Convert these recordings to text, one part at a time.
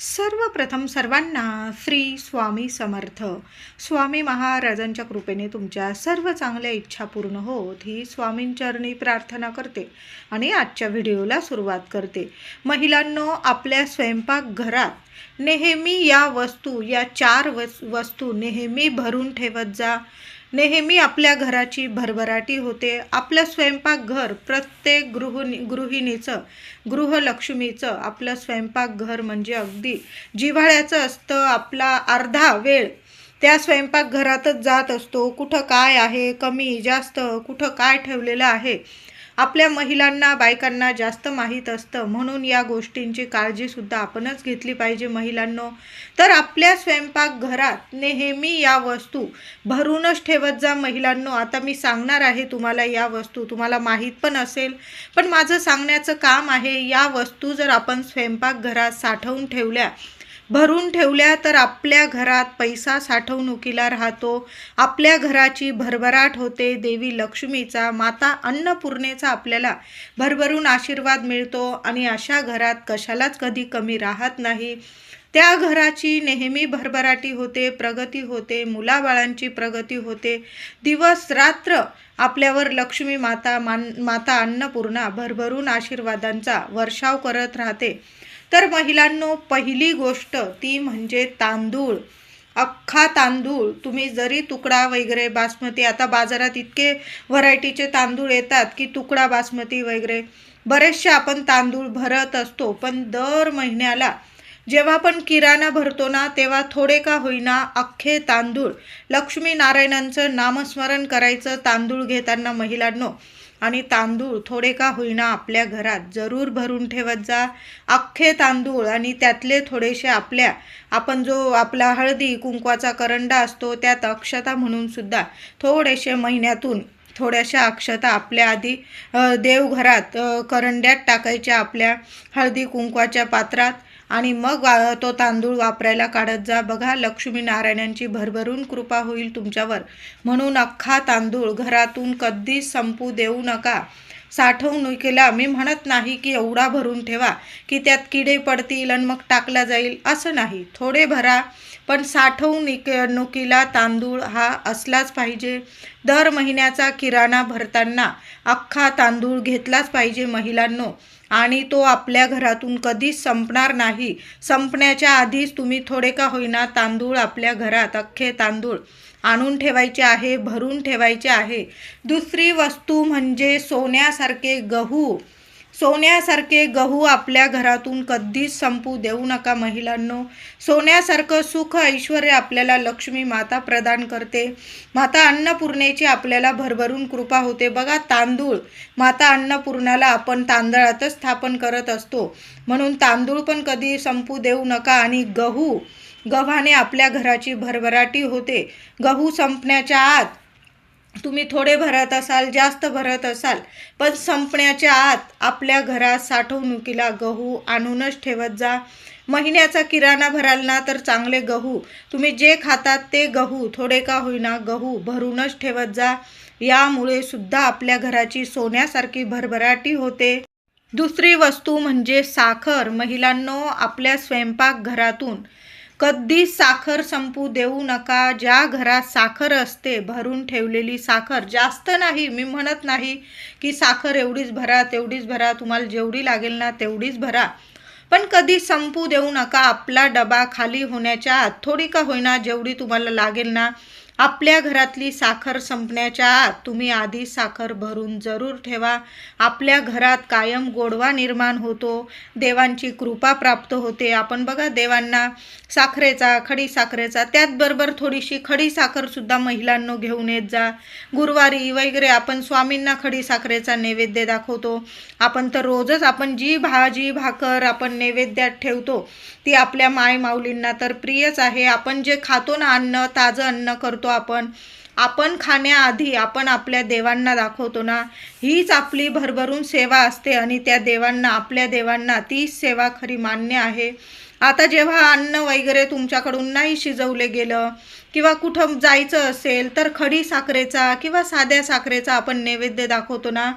सर्वप्रथम सर्वांना श्री स्वामी समर्थ. स्वामी महाराजांच्या कृपेने तुमच्या सर्व चांगल्या इच्छा पूर्ण होत ही स्वामींचरणी प्रार्थना करते आणि आजच्या व्हिडिओला सुरुवात करते. महिलांनो आपल्या स्वयंपाकघरात नेहमी या वस्तू या चार वस् वस्तू नेहमी भरून ठेवत जा. नेहमी आपल्या घराची भरभराटी होते. आपलं स्वयंपाकघर प्रत्येक गृहिणी गृहिणीचं गृहलक्ष्मीचं आपलं स्वयंपाकघर म्हणजे अगदी जिव्हाळ्याचं असतं. आपला अर्धा वेळ त्या स्वयंपाकघरातच जात असतो. कुठं काय आहे? कमी जास्त कुठं काय ठेवलेलं आहे? आपल्या महिलांना बायकांना जास्त माहीत असतं. म्हणून या गोष्टींची काळजीसुद्धा आपणच घेतली पाहिजे महिलांनो. तर आपल्या स्वयंपाकघरात नेहमी या वस्तू भरूनच ठेवत जा महिलांनो. आता मी सांगणार आहे तुम्हाला या वस्तू. तुम्हाला माहीत पण असेल. पण माझं सांगण्याचं काम आहे या वस्तू जर आपण स्वयंपाकघरात साठवून ठेवल्या भरून ठेवल्या तर आपल्या घरात पैसा साठवणुकीला राहतो. आपल्या घराची भरभराट होते. देवी लक्ष्मीचा माता अन्नपूर्णेचा आपल्याला भरभरून आशीर्वाद मिळतो आणि अशा घरात कशालाच कधी कमी राहत नाही. त्या घराची नेहमी भरभराटी होते प्रगती होते मुलाबाळांची प्रगती होते. दिवस रात्र आपल्यावर लक्ष्मी माता मान माता अन्नपूर्णा भरभरून आशीर्वादांचा वर्षाव करत राहते. तर महिलांनो पहिली गोष्ट ती म्हणजे तांदूळ. अख्खा तांदूळ तुम्ही जरी तुकडा वगैरे बासमती आता बाजारात इतके व्हरायटीचे तांदूळ येतात की तुकडा बासमती वगैरे. बरेचसे आपण तांदूळ भरत असतो पण दर महिन्याला जेव्हा पण किराणा भरतो ना तेव्हा थोडे का होईना अख्खे तांदूळ. लक्ष्मीनारायणांचं नामस्मरण करायचं तांदूळ घेताना महिलांनो. आणि तांदूळ थोडे का होईना आपल्या घरात जरूर भरून ठेवत जा. अख्खे तांदूळ आणि त्यातले थोडेसे आपल्या आपण जो आपला हळदी कुंकवाचा करंडा असतो त्यात अक्षता म्हणून सुद्धा थोडेसे महिन्यातून थोड्याशा अक्षता आपल्या आधी देवघरात करंड्यात टाकायच्या आपल्या हळदी कुंकवाच्या पात्रात. आणि मग तो तांदूळ वापरायला काढत जा. बघा लक्ष्मी नारायणांची भरभरून कृपा होईल तुमच्यावर. म्हणून अख्खा तांदूळ घरातून कधीच संपू देऊ नका. साठवणुकीला मी म्हणत नाही की एवढा भरून ठेवा की त्यात किडे पडतील आणि मग टाकला जाईल असं नाही. थोडे भरा पण साठवणुक नुकीला तांदूळ हा असलाच पाहिजे. दर महिन्याचा किराणा भरताना अख्खा तांदूळ घेतलाच पाहिजे महिलांनो. आणि तो आपल्या घरातून कधीच संपणार नाही. संपण्याच्या आधीच तुम्ही थोडे का होईना तांदूळ आपल्या घरात अख्खे तांदूळ आणून ठेवायचे आहे भरून ठेवायचे आहे. दुसरी वस्तू म्हणजे सोन्यासारखे गहू. सोन्यासारखे गहू आपल्या घरातून कधीच संपू देऊ नका महिलांनो. सोन्यासारखं सुख ऐश्वर आपल्याला लक्ष्मी माता प्रदान करते. माता अन्नपूर्णेची आपल्याला भरभरून कृपा होते. बघा तांदूळ. माता अन्नपूर्णाला आपण तांदळातच स्थापन करत असतो. म्हणून तांदूळ पण कधी संपू देऊ नका आणि गहू. गव्हाने आपल्या घराची भरभराटी होते. गहू संपण्याच्या आत तुम्ही थोडे भरत असाल जास्त भरत असाल पण संपण्याच्या आत आपल्या घरात साठवणुकीला गहू आणूनच ठेवत जा. महिन्याचा किराणा भराल ना तर चांगले गहू. तुम्ही जे खातात ते गहू थोडे का होईना गहू भरूनच ठेवत जा. यामुळे सुद्धा आपल्या घराची सोन्यासारखी भरभराटी होते. दुसरी वस्तू म्हणजे साखर. महिलांनो आपल्या स्वयंपाकघरातून कधी साखर संपू देऊ नका. ज्या घरात साखर असते भरून ठेवलेली साखर. जास्त नाही मी म्हणत नाही की साखर एवढीच भरा तेवढीच भरा. तुम्हाला जेवढी लागेल ना तेवढीच भरा. पण कधी संपू देऊ नका. आपला डबा खाली होण्याच्या आत थोडी का होईना जेवढी तुम्हाला लागेल ना आपल्या घरातली साखर संपण्याच्या आत तुम्ही आधी साखर भरून जरूर ठेवा. आपल्या घरात कायम गोडवा निर्माण होतो. देवांची कृपा प्राप्त होते. आपण बघा देवांना साखरेचा खडी साखरेचा त्याचबरोबर थोडीशी खडी साखरसुद्धा महिलांनो घेऊन येत जा. गुरुवारी वगैरे आपण स्वामींना खडी साखरेचा नैवेद्य दाखवतो. आपण तर रोजच आपण जी भाजी भाकर आपण नैवेद्यात ठेवतो ती आपल्या माय माऊलींना तर प्रियच आहे. आपण जे खातो ना अन्न ताजं अन्न करतो आपण. आपण खाण्याआधी आपण आपल्या देवांना दाखवतो ना. हीच आपली भरभरून सेवा असते आणि त्या देवांना आपल्या देवांना तीच सेवा खरी मान्य आहे. आता जेव्हा अन्न वगैरे तुमच्याकडून नाही शिजवले गेलं किंवा कुठं जायचं असेल तर खडी साखरेचा किंवा साध्या साखरेचा आपण नैवेद्य दाखवतो ना.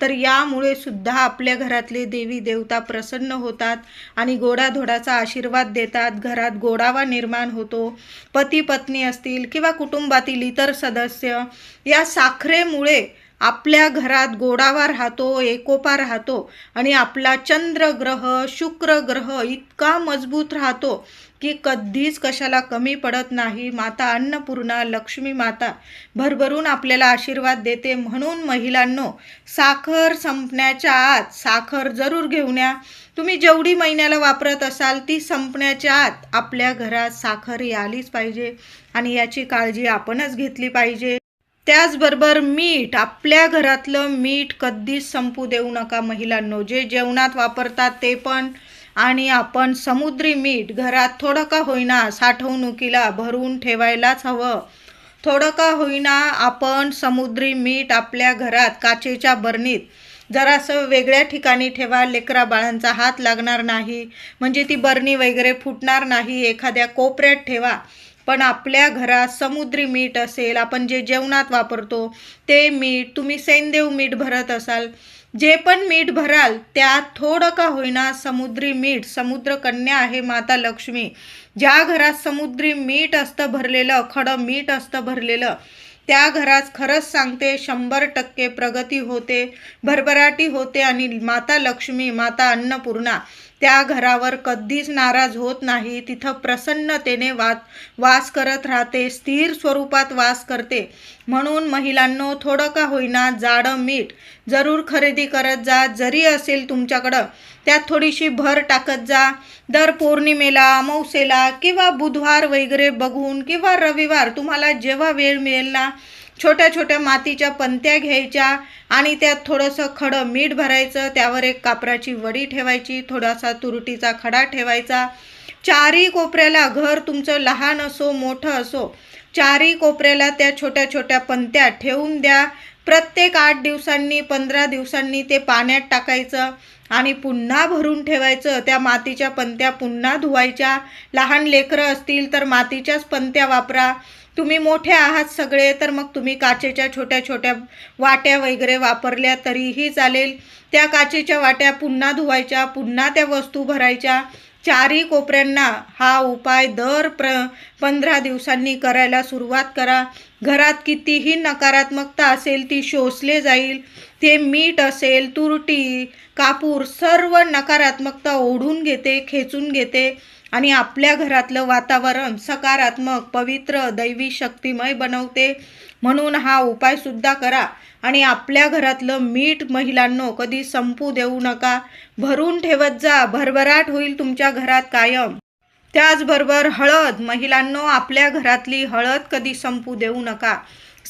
तर यामुळे सुद्धा आपल्या घरातले देवी देवता प्रसन्न होतात आणि गोडाधोडाचा आशीर्वाद देतात. घरात गोडावा निर्माण होतो. पती पत्नी असतील किंवा कुटुंबातील इतर सदस्य या साखरेमुळे आपल्या घरात गोडावा राहतो एकोपा राहतो आणि आपला चंद्र ग्रह शुक्र ग्रह इतका मजबूत राहतो की कधीच कशाला कमी पडत नाही. माता अन्नपूर्णा लक्ष्मी माता भरभरून आपल्याला आशीर्वाद देते. म्हणून महिलांनो साखर संपण्याच्या आत साखर जरूर घेऊन या. तुम्ही जेवढी महिन्याला वापरत असाल ती संपण्याच्या आत आपल्या घरात साखर यालीच पाहिजे आणि याची काळजी आपणच घेतली पाहिजे. त्याचबरोबर मीठ आपल्या घरातलं मीठ कधीच संपू देऊ नका महिलांनो. जे जेवणात वापरतात ते पण. आणि आपण समुद्री मीठ घरात थोडं का होईना साठवणुकीला भरून ठेवायलाच हवं. थोडं का होईना आपण समुद्री मीठ आपल्या घरात काचेच्या बरणीत जरासं वेगळ्या ठिकाणी ठेवा लेकरा बाळांचा हात लागणार नाही. म्हणजे ती बरणी वगैरे फुटणार नाही. एखाद्या कोपऱ्यात ठेवा. पण आपल्या घरात समुद्री मीठ असेल आपण जे जेवणात वापरतो ते मीठ तुम्ही सैंदेव मीठ भरत असाल जे पण मीठ भराल त्यात थोडं का होईना समुद्री मीठ समुद्र कन्या आहे माता लक्ष्मी. ज्या घरात समुद्री मीठ असतं भरलेलं खडं मीठ असतं भरलेलं त्या घरात खरंच सांगते शंभर टक्के प्रगती होते भरभराटी होते आणि माता लक्ष्मी माता अन्नपूर्णा त्या घरावर कधीच नाराज होत नाही. तिथं प्रसन्नतेने वास वास करत राहते स्थिर स्वरूपात वास करते. म्हणून महिलांनो थोडं का होईना जाडं मीठ जरूर खरेदी करत जा. जरी असेल तुमच्याकडं त्यात थोडीशी भर टाकत जा. दर पौर्णिमेला अमावसेला किंवा बुधवार वगैरे बघून किंवा रविवार तुम्हाला जेव्हा वेळ मिळेल ना छोट्या छोट्या मातीच्या पंत्या घ्यायच्या आणि त्यात थोडंसं खडं मीठ भरायचं त्यावर एक कापराची वडी ठेवायची थोडासा तुरटीचा खडा ठेवायचा. चारी कोपऱ्याला घर तुमचं लहान असो मोठं असो चारी कोपऱ्याला त्या छोट्या छोट्या पंत्या ठेवून द्या. प्रत्येक आठ दिवसांनी पंधरा दिवसांनी ते पाण्यात टाकायचं आणि पुन्हा भरून ठेवायचं. त्या मातीच्या पंत्या पुन्हा धुवायच्या. लहान लेकरं असतील तर मातीच्याच पंत्या वापरा. तुम्ही मोठे आहात सगळे तर मग तुम्ही काचेच्या छोट्या छोट्या वाट्या वगैरे वापरल्या तरीही चालेल. त्या काचेच्या वाट्या पुन्हा धुवायच्या पुन्हा त्या वस्तू भरायच्या. चारही कोपऱ्यांना हा उपाय दर प्र पंधरा दिवसांनी करायला सुरुवात करा. घरात कितीही नकारात्मकता असेल ती शोषले जाईल. ते मीठ असेल तुरटी कापूर सर्व नकारात्मकता ओढून घेते खेचून घेते. आणि आपल्या घरातलं वातावरण सकारात्मक पवित्र दैवी शक्तिमय बनवते. म्हणून हा उपायसुद्धा करा. आणि आपल्या घरातलं मीठ महिलांनो कधी संपू देऊ नका. भरून ठेवत जा. भरभराट होईल तुमच्या घरात कायम. त्याचबरोबर हळद. महिलांनो आपल्या घरातली हळद कधी संपू देऊ नका.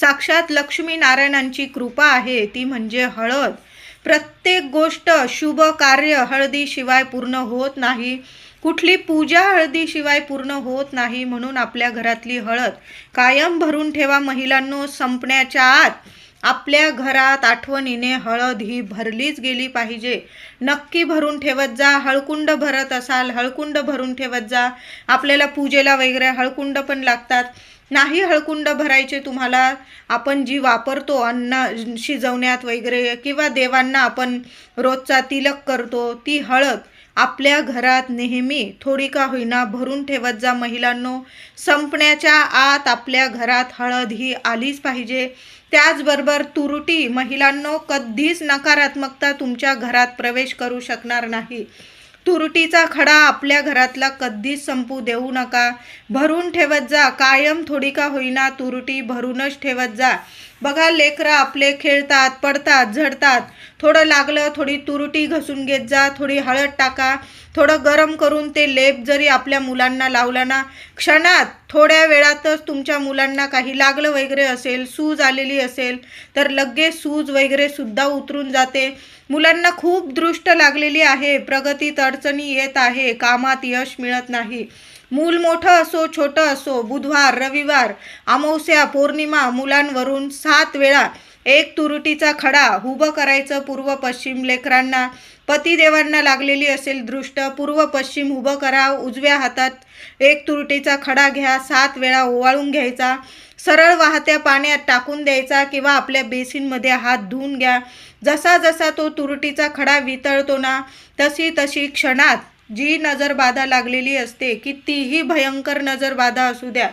साक्षात लक्ष्मी नारायणांची कृपा आहे. ती म्हणजे हळद. प्रत्येक गोष्ट शुभ कार्य हळदीशिवाय पूर्ण होत नाही. कुठली पूजा हळदीशिवाय पूर्ण होत नाही म्हणून आपल्या घरातली हळद कायम भरून ठेवा महिलांनो. संपण्याच्या आत आपल्या घरात आठवणीने हळद ही भरलीच गेली पाहिजे. नक्की भरून ठेवत जा. हळकुंड भरत असाल हळकुंड भरून ठेवत जा. आपल्याला पूजेला वगैरे हळकुंड पण लागतात. नाही हळकुंड भरायचे तुम्हाला. आपण जी वापरतो अन्न शिजवण्यात वगैरे किंवा देवांना आपण रोजचा तिलक करतो ती हळद आपल्या घरात नेहमी थोडी का होईना भरून ठेवत जा महिलांनो. संपण्याच्या आत आपल्या घरात हळद ही आलीच पाहिजे. त्याचबरोबर तुरटी महिलांनो कधीच नकारात्मकता तुमच्या घरात प्रवेश करू शकणार नाही. तुरटीचा खडा आपल्या घरातला कधीच संपू देऊ नका. भरून ठेवत जा. कायम थोडी का होईना तुरटी भरूनच ठेवत जा. बघा लेकरं आपले खेळतात पडतात झडतात. थोडं लागलं थोडी तुरटी घसून घेत जा थोडी हळद टाका थोडं गरम करून ते लेप जरी आपल्या मुलांना लावला ना क्षणात थोड्या वेळातच तुमच्या मुलांना काही लागलं वगैरे असेल सूज आलेली असेल तर लगेच सूज वगैरे सुद्धा उतरून जाते. मुलांना खूप दृष्ट लागलेली आहे प्रगतीत अडचणी येत आहे कामात यश मिळत नाही. मूल मोठं असो छोटं असो बुधवार रविवार अमावस्या पौर्णिमा मुलांवरून सात वेळा एक तुरटीचा खडा उभं करायचं पूर्व पश्चिम लेकरांना. पतिदेवांना लागलेली असेल दृष्ट पूर्व पश्चिम उभं करा उजव्या हातात एक तुरटीचा खडा घ्या सात वेळा ओवाळून घ्यायचा. सरळ वाहत्या पाण्यात टाकून द्यायचा किंवा आपल्या बेसिनमध्ये हात धुवून घ्या. जसा जसा तो तुरटीचा खडा वितळतो ना तशी तशी क्षणात जी नजरबाधा लागलेली असते कितीही भयंकर नजरबाधा असू द्या.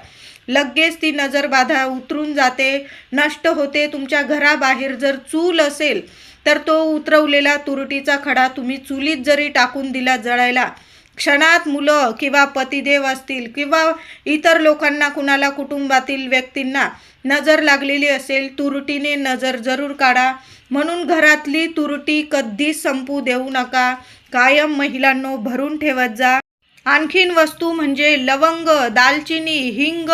लगेच ती नजरबाधा उतरून जाते नष्ट होते. तुमच्या घराबाहेर जर चूल असेल तर तो उतरवलेला तुरटीचा खडा तुम्ही चुलीत जरी टाकून दिला जळायला क्षणात मुलं किंवा पतिदेव असतील किंवा इतर लोकांना कुणाला कुटुंबातील व्यक्तींना नजर लागलेली असेल तुरटीने नजर जरूर काढा. म्हणून घरातली तुरटी कधीच संपू देऊ नका. कायम महिलांनो भरून ठेवत जा. आणखीन वस्तू म्हणजे लवंग दालचिनी हिंग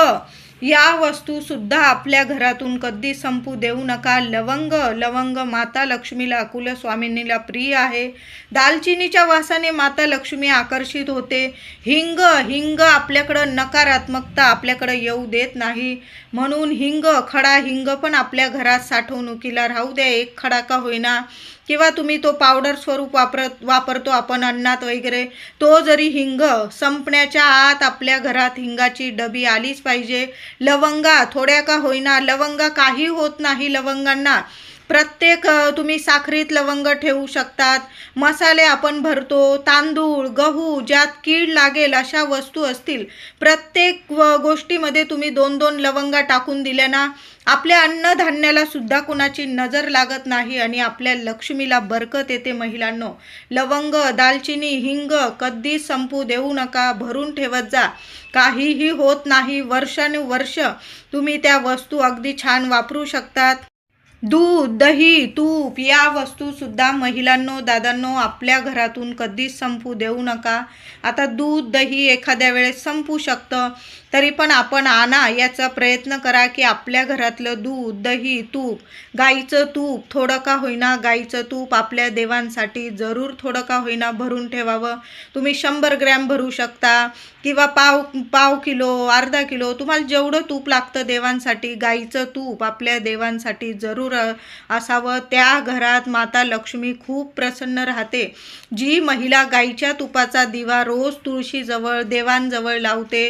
या वस्तू सुद्धा आपल्या घरातून कधी संपू देऊ नका. लवंग लवंग माता लक्ष्मीला कुलस्वामिनीला प्रिय आहे. दालचिनीच्या वासाने माता लक्ष्मी आकर्षित होते. हिंग हिंग आपल्याकडं नकारात्मकता आपल्याकडं येऊ देत नाही. म्हणून हिंग खडा हिंग पण आपल्या घरात साठवणुकीला राहू द्या. एक खडा का होईना. किंवा तुम्ही तो पावडर स्वरूप वापरत वापरतो आपण अन्नात वगैरे तो जरी हिंग संपण्याच्या आत आपल्या घरात हिंगाची डबी आलीच पाहिजे. लवंगा थोड्या का होईना लवंगा काही होत नाही लवंगांना. प्रत्येक तुम्ही साखरीत लवंग ठेवू शकतात. मसाले आपण भरतो तांदूळ गहू ज्यात कीड लागेल अशा वस्तू असतील. प्रत्येक व- गोष्टीमध्ये तुम्ही दोन दोन लवंगा टाकून दिल्या ना आपल्या अन्नधान्याला सुद्धा कुणाची नजर लागत नाही आणि आपल्या लक्ष्मीला बरकत येते महिलांनो. लवंग दालचिनी हिंग कधी संपू देऊ नका भरून ठेवत जा. काहीही होत नाही वर्षानुवर्ष तुम्ही त्या वस्तू अगदी छान वापरू शकतात. दूध दही तूप या वस्तूसुद्धा महिलांनो दादांनो आपल्या घरातून कधीच संपू देऊ नका. आता दूध दही एखाद्या वेळेस संपू शकतं. तरी पण आपण आणा याचा प्रयत्न करा की आपल्या घरातलं दूध दही तूप गाईचं तूप थोडं का होईना गाईचं तूप आपल्या देवांसाठी जरूर थोडं का होईना भरून ठेवावं. तुम्ही शंभर ग्रॅम भरू शकता किंवा पाव पाव किलो अर्धा किलो तुम्हाला जेवढं तूप लागतं देवांसाठी गाईचं तूप आपल्या देवांसाठी जरूर असावं. त्या घरात माता लक्ष्मी खूप प्रसन्न राहते. जी महिला गाईच्या तुपाचा दिवा रोज तुळशीजवळ देवांजवळ लावते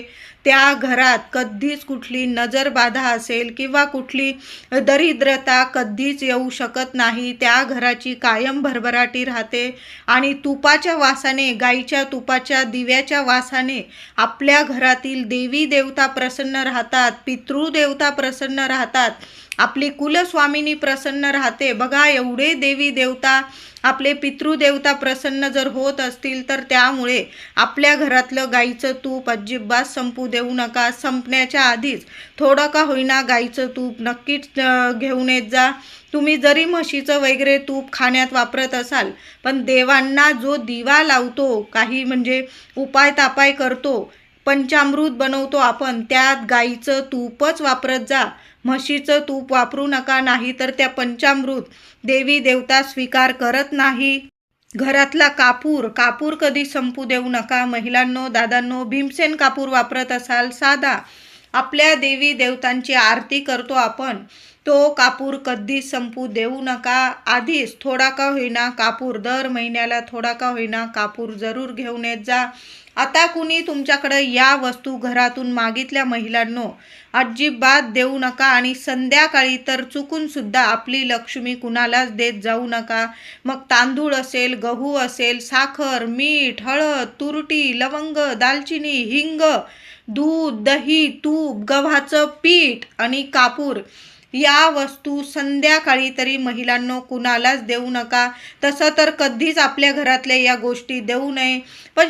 त्या घरात कधीच कुठली नजरबाधा असेल किंवा कुठली दरिद्रता कधीच येऊ शकत नाही त्या घराची कायम भरभराटी राहते आणि तुपाच्या वासाने गाईच्या तुपाच्या दिव्याच्या वासाने आपल्या घरातील देवी देवता प्रसन्न राहतात पितृदेवता प्रसन्न राहतात. आपली कुलस्वामिनी प्रसन्न राहते. बघा एवढे देवी देवता आपले पितृदेवता प्रसन्न जर होत असतील तर त्यामुळे आपल्या घरातलं गाईचं तूप अजिबात संपू देऊ नका. संपण्याच्या आधीच थोडं का होईना गाईचं तूप नक्कीच घेऊन येत जा. तुम्ही जरी म्हशीचं वगैरे तूप खाण्यात वापरत असाल पण देवांना जो दिवा लावतो काही म्हणजे उपाय तापाय करतो पंचामृत बनवतो आपण त्यात गाईचं तूपच वापरत जा. म्हशीचं तूप वापरू नका नाही तर त्या पंचामृत देवी देवता स्वीकार करत नाही. घरातला कापूर कापूर कधी संपू देऊ नका. महिलांनो दादांनो भीमसेन कापूर वापरत असाल साधा. आपल्या देवी देवतांची आरती करतो आपण. तो कापूर कधीच संपू देऊ नका. आधीच थोडा का होईना कापूर दर महिन्याला थोडा का होईना कापूर जरूर घेऊन येत जा. आता कुणी तुमच्याकडे या वस्तू घरातून मागितल्या महिलांनो अजिबात देऊ नका आणि संध्याकाळी तर चुकून सुद्धा आपली लक्ष्मी कुणालाच देत जाऊ नका. मग तांदूळ असेल गहू असेल साखर मीठ हळद तुरटी लवंग दालचिनी हिंग दूध दही तूप गव्हाचं पीठ आणि कापूर या वस्तू संध्याकाळी तरी महिलांनो कुणालाच देऊ नका. तसं तर कधीच आपल्या घरातल्या या गोष्टी देऊ नये. पण